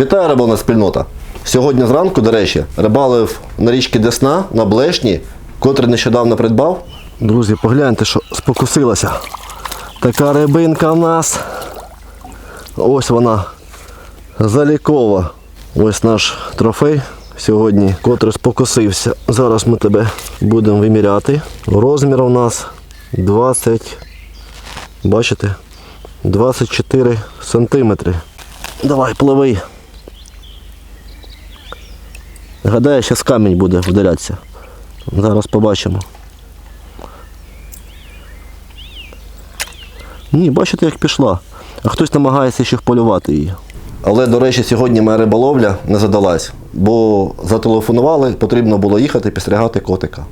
Вітаю рибална спільнота! Сьогодні зранку, до речі, рибалив на річці Десна на Блешні, котрий нещодавно придбав. Друзі, погляньте, що спокусилася. Така рибинка в нас. Ось вона залікова. Ось наш трофей сьогодні, котрий спокусився. Зараз ми тебе будемо виміряти. Розмір у нас 20. Бачите? 24 сантиметри. Давай, пливи. Гадаю, зараз камінь буде вдалятися. Зараз побачимо. Ні, бачите, як пішла. А хтось намагається ще вполювати її. Але, до речі, сьогодні моя риболовля не задалась, бо зателефонували, потрібно було їхати підстрягати котика.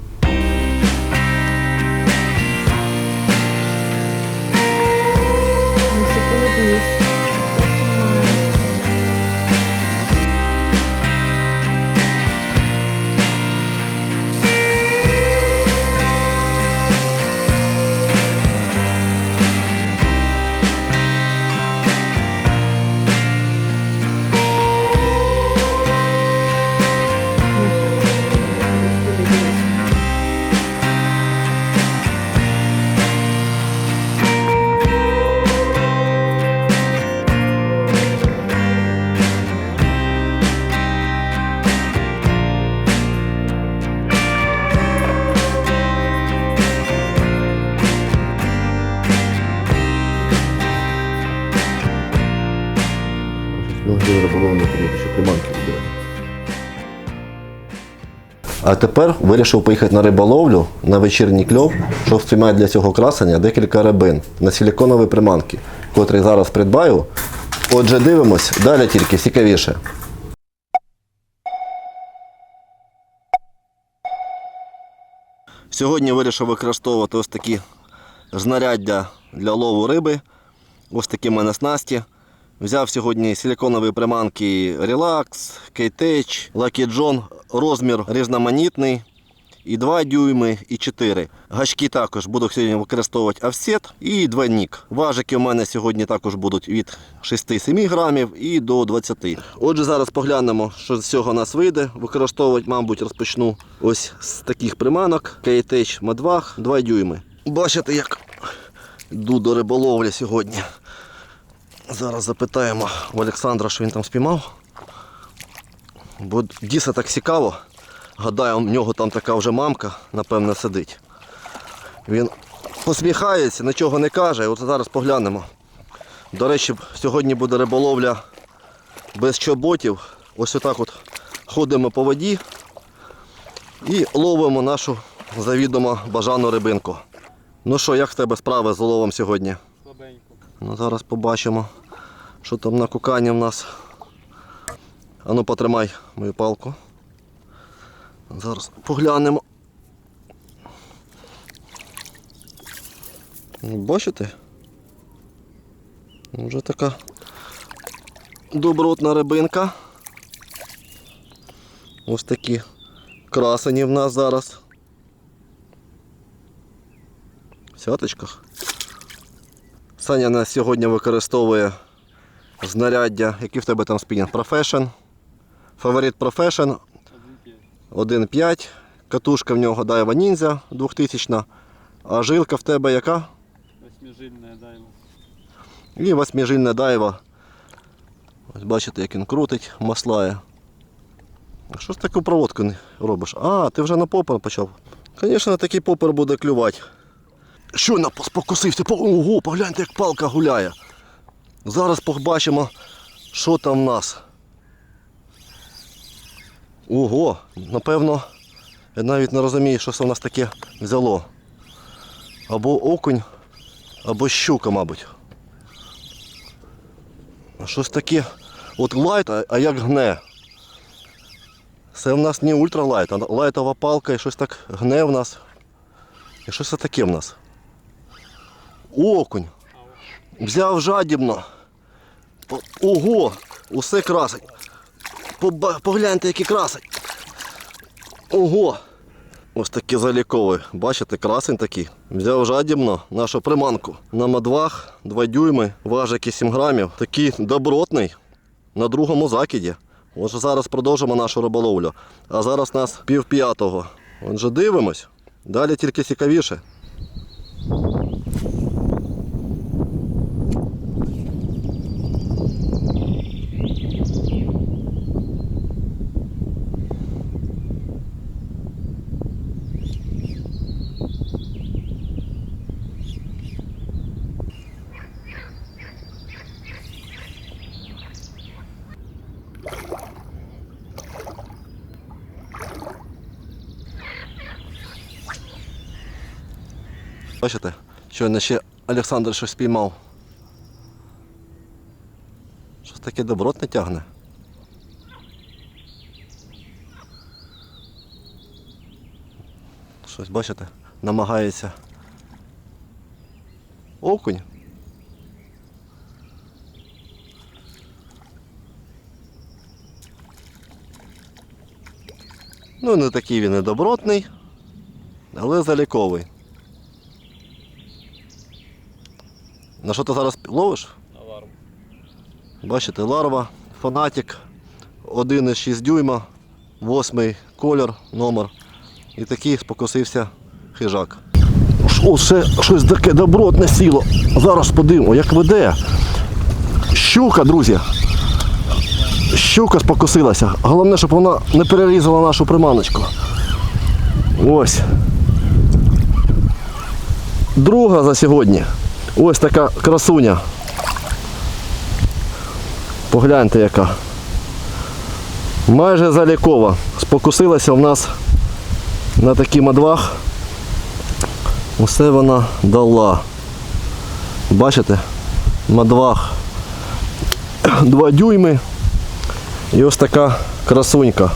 А тепер вирішив поїхати на риболовлю на вечірній кльов, щоб спіймати для цього красення декілька рибин на силіконові приманки, котрі зараз придбаю. Отже, дивимось, далі тільки цікавіше. Сьогодні вирішив використовувати ось такі знаряддя для лову риби. Ось такі мене снасті. Взяв сьогодні силіконові приманки Relax, K-Tech, Lucky John. Розмір різноманітний. І 2 дюйми, і 4. Гачки також буду сьогодні використовувати офсет і двойник. Важики у мене сьогодні також будуть від 6-7 грамів і до 20. Отже, зараз поглянемо, що з цього у нас вийде. Використовувати, мабуть, розпочну ось з таких приманок. K-Tech Мадвах 2 дюйми. Бачите, як йду до риболовлі сьогодні. Зараз запитаємо у Олександра, що він там спіймав. Бо дійсно так цікаво. Гадаю, у нього там така вже мамка, напевно, сидить. Він посміхається, нічого не каже. От зараз поглянемо. До речі, сьогодні буде риболовля без чоботів. Ось отак от ходимо по воді і ловимо нашу завідомо бажану рибинку. Ну що, як в тебе справи з уловом сьогодні? Слабенько. Ну, зараз побачимо, що там на кукані в нас. Ану, потримай мою палку. Зараз поглянемо. Ну, Бачите? Вже така добротна рибинка. Ось такі красені в нас зараз. В сяточках. Саня на сьогодні використовує знаряддя, які в тебе там спінінг Profession. Фаворит Profession 1.5. Катушка в нього Daiwa Ninja 2000. А жилка в тебе яка? Восьмижильная дайва. І восьмижильна Daiwa. Ось бачите, як він крутить, маслає. А що ж таку проводку робиш? А, ти вже на попер почав. Звісно, такий попер буде клювати. Що на спокусився? Ого, погляньте, як палка гуляє. Зараз побачимо, що там в нас. Ого, напевно, я навіть не розумію, що це в нас таке взяло. Або окунь, або щука, мабуть. Щось таке. От лайт, а- а як гне. Це в нас не ультралайт, а лайтова палка і щось так гне в нас. І щось це таке в нас. Окунь. Взяв жадібно. Ого! Усе красить. Погляньте, які красить. Ого! Ось такі залікові. Бачите, красень такий. Взяв жадібно нашу приманку. На мадвах 2 дюйми, важики 7 грамів. Такий добротний. на другому закиді. Отже, зараз продовжимо нашу риболовлю. А зараз нас пів п'ятого. Отже, дивимось. Далі тільки цікавіше. Бачите, щойно ще Олександр щось спіймав. Щось таке добротне тягне. Щось, бачите, намагається. Окунь. Ну, не такий він і добротний, але заліковий. На що ти зараз ловиш? Аларм. Бачите, ларва, фанатик, 1,6 дюйма, 8 колір, номер. І такий спокусився хижак. О, ще щось таке добротне сіло. Зараз подивимо, як веде. Щука, друзі. Щука спокусилася. Головне, щоб вона не перерізала нашу приманочку. Ось. Друга за сьогодні. Ось така красуня. Погляньте яка. Майже залікова. Спокусилася в нас на такий мадвах. Усе вона дала. Бачите? Мадвах 2 дюйми. І ось така красунька.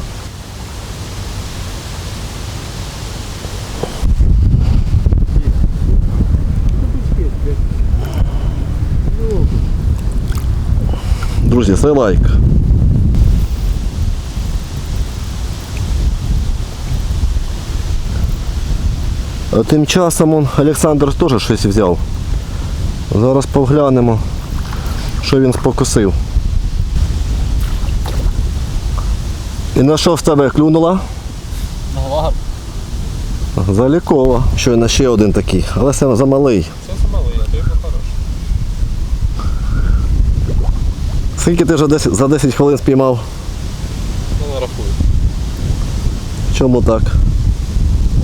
Друзі, це лайк. Тим часом он, Олександр теж щось взяв. Зараз поглянемо, що він спокусив. І на що в тебе клюнула? Залікова. Щойно ще один такий, але. Це замалий, Скільки ти вже 10, за 10 хвилин спіймав? Ну, не рахую. Чому так?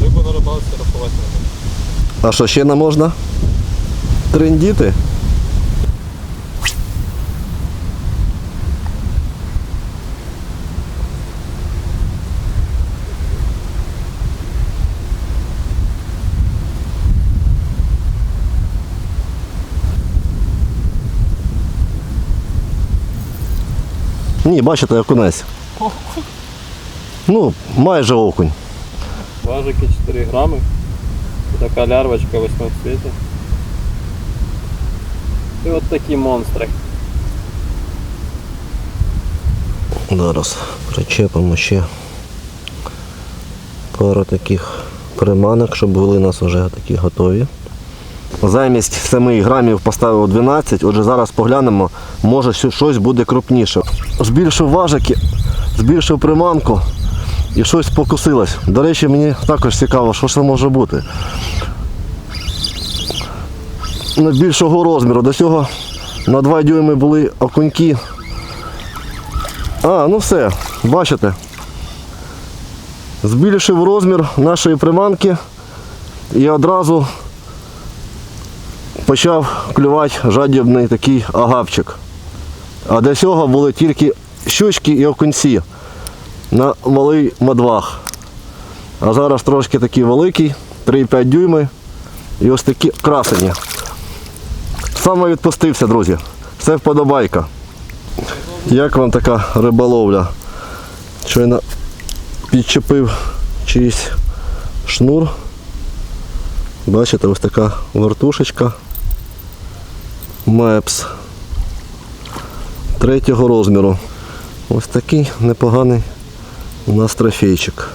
Рибу на рибалці рахувати не можна. А що ще не можна? Трендіти? Ні, бачите, окунець. Ну, майже окунь. Важики 4 грами. Така лярвочка в восьмому цвіті. І от такі монстри. Зараз причепимо ще пару таких приманок, щоб були у нас вже такі готові. Замість 7 грамів поставив 12, отже зараз поглянемо, може щось- буде крупніше. Збільшив важики, збільшив приманку і щось покусилось. До речі, мені також цікаво, що це може бути. Ну, більшого розміру. До цього на 2 дюйми були окуньки а, ну все, бачите. Збільшив розмір нашої приманки і одразу почав клювати жадібний такий агапчик. А до цього були тільки щучки і окунці на малий мадвах. А зараз трошки такий великий, 3,5 дюйми. І ось такі красені. Саме відпустився, друзі. Це вподобайка. Як вам така риболовля? Щойно підчепив чийсь шнур. Бачите, ось така вертушечка. Мепс. Третього розміру. Ось такий непоганий у нас трофейчик.